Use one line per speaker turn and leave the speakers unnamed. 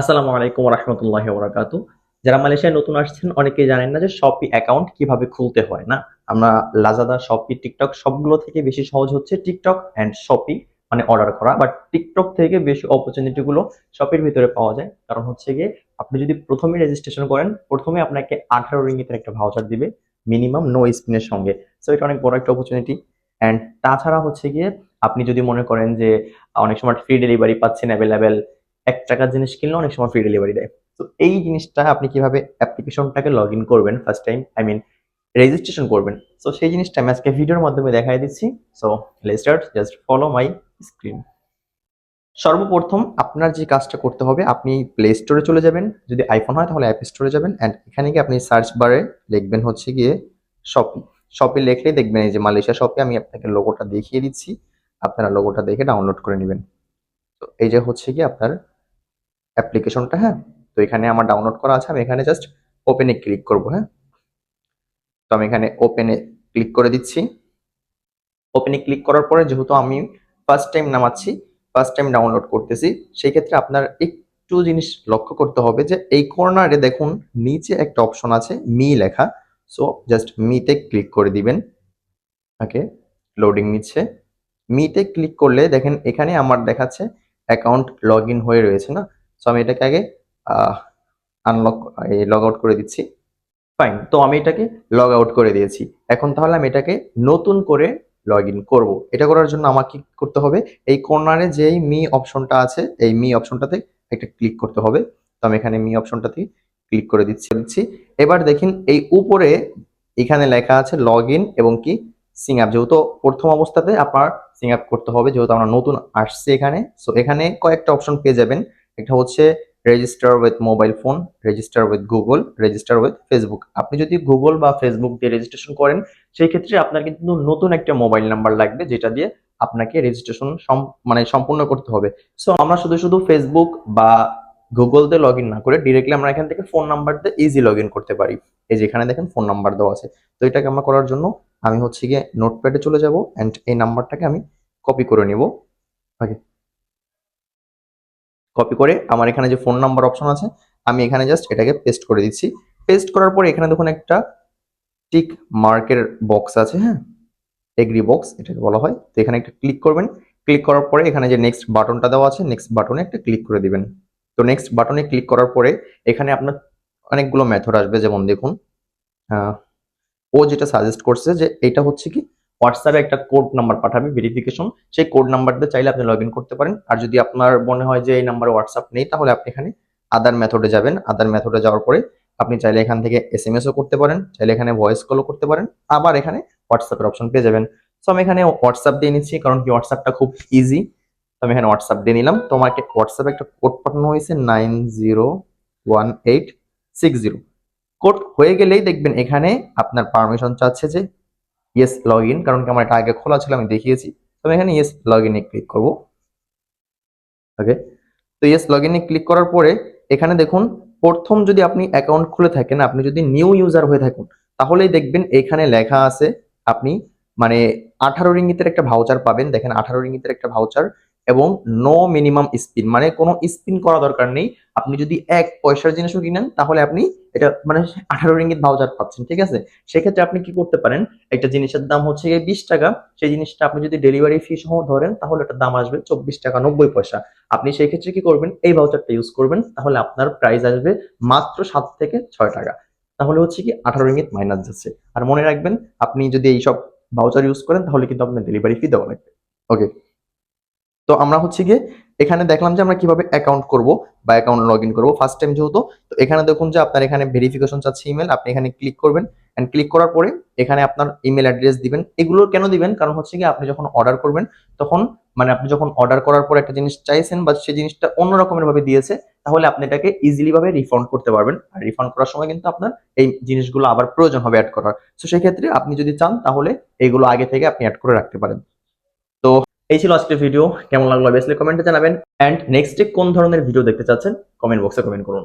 আসসালামু আলাইকুম রহমতুল্লাহ বরাকাত যারা মালয়েশিয়ায় নতুন আসছেন, অনেকেই জানেন না যে শপি অ্যাকাউন্ট কীভাবে খুলতে হয়, না? আমরা লাজাদা শপি টিকটক সবগুলো থেকে বেশি সহজ হচ্ছে টিকটক অ্যান্ড শপি মানে অর্ডার করা। বাট টিকটক থেকে বেশি অপরচুনিটি গুলো শপের ভিতরে পাওয়া যায়। কারণ হচ্ছে গিয়ে, আপনি যদি প্রথমে রেজিস্ট্রেশন করেন, প্রথমে আপনাকে আঠারো রিঙ্গিতের একটা ভাউচার দিবে মিনিমাম নো স্পিনের সঙ্গে। সো এটা অনেক বড় একটা অপরচুনিটি অ্যান্ড তাছাড়া হচ্ছে গিয়ে, আপনি যদি মনে করেন যে, অনেক সময় ফ্রি ডেলিভারি পাচ্ছেন অ্যাভেলেবেল এক টাকার জিনিস কিনলে অনেক সময় ফ্রি ডেলিভারি দেয়। তো এই জিনিসটা আপনি কীভাবে অ্যাপ্লিকেশনটাকে লগ ইন করবেন first time I mean registration করবেন। সো সেই জিনিসটা আমি আজকে ভিডিওর মাধ্যমে দেখাই দিচ্ছি। So let start just follow my screen সর্বপ্রথম আপনার যে কাজটা করতে হবে, আপনি প্লে স্টোরে চলে যাবেন। যদি আইফোন হয়, তাহলে অ্যাপ স্টোরে যাবেন। অ্যান্ড এখানে গিয়ে আপনি সার্চ বারে লিখবেন হচ্ছে গিয়ে শপি শপি লিখলেই দেখবেন এই যে মালয়েশিয়া শপে আমি আপনাকে লোগোটা দেখিয়ে দিচ্ছি। আপনারা লোগোটা দেখে ডাউনলোড করে নেবেন। তো এই যে হচ্ছে গিয়ে আপনার অ্যাপ্লিকেশনটা হ্যাঁ? তো এখানে আমার ডাউনলোড করা আছে, আমি এখানে জাস্ট ওপেনে ক্লিক করব হ্যাঁ? তো আমি এখানে ওপেনে ক্লিক করে দিচ্ছি। ওপেনে ক্লিক করার পরে যেহেতু আমি ফার্স্ট টাইম নামাচ্ছি ফার্স্ট টাইম ডাউনলোড করতেছি, সেই ক্ষেত্রে আপনার একটু জিনিস লক্ষ্য করতে হবে যে এই কর্নারে দেখুন, নিচে একটা অপশন আছে মি লেখা। সো জাস্ট মিতে ক্লিক করে দিবেন। ওকে লোডিং নিচ্ছে। মিতে ক্লিক করলে দেখেন, এখানে আমার দেখাচ্ছে অ্যাকাউন্ট লগ হয়ে রয়েছে না? সো আমি এটাকে আগে আনলক এই লগ আউট করে দিচ্ছি। ফাইন তো আমি এটাকে লগ আউট করে দিয়েছি। এখন তাহলে আমি এটাকে নতুন করে লগ ইন করব। এটা করার জন্য আমাকে করতে হবে? এই কর্নারে যেই মি অপশনটা আছে, এই মি অপশনটাতে একটা ক্লিক করতে হবে। তো আমি এখানে মি অপশনটাতে ক্লিক করে দিচ্ছি দিচ্ছি। এবার দেখেন, এই উপরে এখানে লেখা আছে লগ ইন এবং কি? সিং আপ যেহেতু প্রথম অবস্থাতে আপনার সিং আপ করতে হবে, যেহেতু আমরা নতুন আসছি এখানে সো এখানে কয়েকটা অপশন পেয়ে যাবেন। একটা হচ্ছে register with mobile phone register with Google register with Facebook আপনি যদি গুগল বা ফেসবুক দিয়ে রেজিস্ট্রেশন করেন সেই ক্ষেত্রে আপনার কিন্তু নতুন একটা মোবাইল নাম্বার লাগবে, যেটা দিয়ে আপনাকে রেজিস্ট্রেশন মানে সম্পূর্ণ করতে হবে। সো আমরা শুধু শুধু ফেসবুক বা গুগল দিয়ে লগ না করে ডিরেক্টলি আমরা এখান থেকে ফোন নাম্বার দিয়ে ইজি লগ করতে পারি। এই যে এখানে দেখেন ফোন নাম্বার দেওয়া আছে। তো এটাকে আমরা করার জন্য আমি হচ্ছে গিয়ে নোটপ্যাডে চলে যাব অ্যান্ড এই নাম্বারটাকে আমি কপি করে নিব। ওকে কপি করে আমার এখানে যে ফোন নাম্বার অপশন আছে, আমি এখানে জাস্ট এটাকে পেস্ট করে দিচ্ছি। পেস্ট করার পরে এখানে দেখুন একটা টিক মার্কের বক্স আছে হ্যাঁ? এগ্রি বক্স এটাকে বলা হয়। তো এখানে একটা ক্লিক করবেন। ক্লিক করার পরে এখানে যে নেক্সট বাটনটা দেওয়া আছে নেক্সট বাটনে একটা ক্লিক করে দিবেন। তো নেক্সট বাটনে ক্লিক করার পরে এখানে আপনার অনেকগুলো মেথড আসবে। যেমন দেখুন ও যেটা সাজেস্ট করছে যে এটা হচ্ছে কি হোয়াটসঅ্যাপে একটা কোড নাম্বার পাঠাবে ভেরিফিকেশন সেই কোড নাম্বার দিয়ে চাইলে আপনি লগ করতে পারেন। আর যদি আপনার মনে হয় যে এই নাম্বারে হোয়াটসঅ্যাপ নেই, তাহলে আপনি এখানে আদার মেথডে যাবেন। আদার মেথডে যাওয়ার পরে আপনি চাইলে এখান থেকে এস এম এসও করতে পারেন। চাইলে এখানে ভয়েস কলও করতে পারেন। আবার এখানে হোয়াটসঅ্যাপের অপশন পেয়ে যাবেন। সো আমি এখানে হোয়াটসঅ্যাপ দিয়ে নিচ্ছি, কারণ কি হোয়াটসঅ্যাপটা খুব ইজি তো আমি এখানে হোয়াটসঅ্যাপ দিয়ে নিলাম। তো আমাকে হোয়াটসঅ্যাপে একটা কোড পাঠানো হয়েছে nine zero one eight six zero code হয়ে গেলেই দেখবেন এখানে আপনার পারমিশন চাচ্ছে যে ইয়েস লগ ইন কারণ কি আমার এটা আগে খোলা ছিল, আমি দেখিয়েছি। তো আমি এখানে ইয়েস লগ ইনে ক্লিক করব। ওকে তো ইয়েস লগ ইনে ক্লিক করার পরে এখানে দেখুন, প্রথম যদি আপনি অ্যাকাউন্ট খুলে থাকেন, আপনি যদি নিউ ইউজার হয়ে থাকুন, তাহলেই দেখবেন এখানে লেখা আছে, আপনি মানে আঠারো রিঙ্গিতের একটা ভাউচার পাবেন। দেখেন, আঠারো রিঙ্গিতের একটা ভাউচার এবং নো মিনিমাম স্পিন মানে কোনো স্পিন করা দরকার নেই। আপনি যদি এক পয়সার জিনিসও কিনেন, তাহলে আপনি এটা মানে আঠারো রিঙ্গিত ভাউচার পাচ্ছেন, ঠিক আছে? সেক্ষেত্রে আপনি কি করতে পারেন, একটা জিনিসের দাম হচ্ছে গিয়ে বিশ টাকা, সেই জিনিসটা আপনি যদি ডেলিভারি ফি সহ ধরেন, তাহলে এটার দাম আসবে চব্বিশ টাকা নব্বই পয়সা। আপনি সেই ক্ষেত্রে কি করবেন, এই ভাউচারটা ইউজ করবেন, তাহলে আপনার প্রাইস আসবে মাত্র সাত থেকে ছয় টাকা। তাহলে হচ্ছে কি আঠারো রিঙ্গিত মাইনাস যাচ্ছে। আর মনে রাখবেন, আপনি যদি এইসব ভাউচার ইউজ করেন, তাহলে কিন্তু আপনার ডেলিভারি ফি দেওয়া লাগবে। ওকে তো আমরা হচ্ছে গিয়ে এখানে দেখলাম যে আমরা কীভাবে অ্যাকাউন্ট করব বা অ্যাকাউন্ট লগ ইন করব। ফার্স্ট টাইম যেহেতু, তো এখানে দেখুন যে আপনার এখানে ভেরিফিকেশন চাচ্ছে ইমেল আপনি এখানে ক্লিক করবেন অ্যান্ড ক্লিক করার পরে এখানে আপনার ইমেল অ্যাড্রেস দিবেন। এগুলো কেন দিবেন? কারণ হচ্ছে কি আপনি যখন অর্ডার করবেন, তখন মানে আপনি যখন অর্ডার করার পর একটা জিনিস চাইছেন বা সেই জিনিসটা অন্য রকমের ভাবে দিয়েছে, তাহলে আপনি এটাকে ইজিলি ভাবে রিফান্ড করতে পারবেন। আর রিফান্ড করার সময় কিন্তু আপনার এই জিনিসগুলো আবার প্রয়োজন হবে অ্যাড করার। তো সেক্ষেত্রে আপনি যদি চান, তাহলে এগুলো আগে থেকে আপনি অ্যাড করে রাখতে পারেন। এই ছিল আজকের ভিডিও কেমন লাগল অবভিয়াসলি কমেন্টে জানাবেন। অ্যান্ড নেক্সট ডে কোন ধরনের ভিডিও দেখতে চাচ্ছেন কমেন্ট বক্সে কমেন্ট করুন।